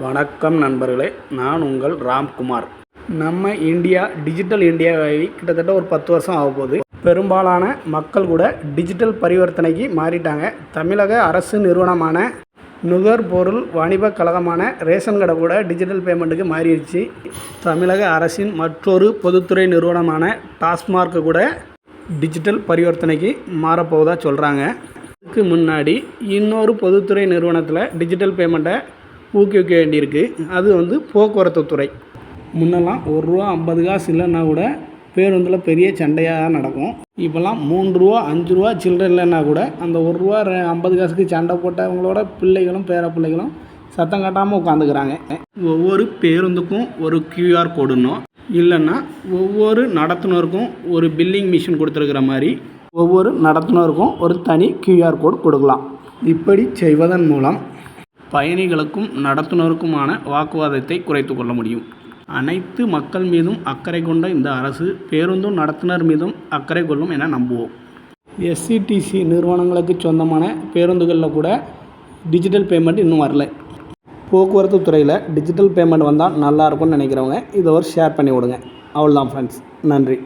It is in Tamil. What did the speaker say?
வணக்கம் நண்பர்களே நான் உங்கள் ராம்குமார். நம்ம இந்தியா டிஜிட்டல் இந்தியாவை கிட்டத்தட்ட ஒரு பத்து வருஷம் ஆக போகுது. பெரும்பாலான மக்கள் கூட டிஜிட்டல் பரிவர்த்தனைக்கு மாறிட்டாங்க. தமிழக அரசு நிறுவனமான நுகர்பொருள் வாணிப கழகமான ரேஷன் கடை கூட டிஜிட்டல் பேமெண்ட்டுக்கு மாறிடுச்சு. தமிழக அரசின் மற்றொரு பொதுத்துறை நிறுவனமான டாஸ்மார்க்கு கூட டிஜிட்டல் பரிவர்த்தனைக்கு மாறப்போவதாக சொல்கிறாங்க இதுக்கு முன்னாடி இன்னொரு பொதுத்துறை நிறுவனத்தில் டிஜிட்டல் பேமெண்ட்டை ஊக்குவிக்க வேண்டியிருக்கு அது வந்து போக்குவரத்து துறை. முன்னெல்லாம் ஒரு ரூபா ஐம்பது காசு இல்லைன்னா கூட பேருந்தில் பெரிய சண்டையாக தான் நடக்கும். இப்போல்லாம் மூன்று ரூபா அஞ்சு ரூபா சில்லறை இல்லைன்னா கூட அந்த ஒரு ரூபா ஐம்பது காசுக்கு சண்டை போட்டவங்களோட பிள்ளைகளும் பேர பிள்ளைகளும் சத்தம் காட்டாமல் உட்காந்துக்கிறாங்க. ஒவ்வொரு பேருந்துக்கும் ஒரு கியூஆர் கோடுன்னும் இல்லைன்னா ஒவ்வொரு நடத்துனருக்கும் ஒரு பில்லிங் மிஷின் கொடுத்துருக்குற மாதிரி ஒவ்வொரு நடத்துனருக்கும் ஒரு தனி கியூஆர் கோட் கொடுக்கலாம். இப்படி செய்வதன் மூலம் பயணிகளுக்கும் நடத்துனருக்குமான வாக்குவாதத்தை குறைத்து கொள்ள முடியும். அனைத்து மக்கள் மீதும் அக்கறை கொண்ட இந்த அரசு பேருந்தும் நடத்துனர் மீதும் அக்கறை கொள்ளும் என நம்புவோம். எஸ்சிடிசி நிறுவனங்களுக்கு சொந்தமான பேருந்துகளில் கூட டிஜிட்டல் பேமெண்ட் இன்னும் வரல. போக்குவரத்து துறையில் டிஜிட்டல் பேமெண்ட் வந்தால் நல்லாயிருக்கும்னு நினைக்கிறவங்க இதை ஒரு ஷேர் பண்ணி விடுங்க அவ்வளோதான் ஃப்ரெண்ட்ஸ் நன்றி.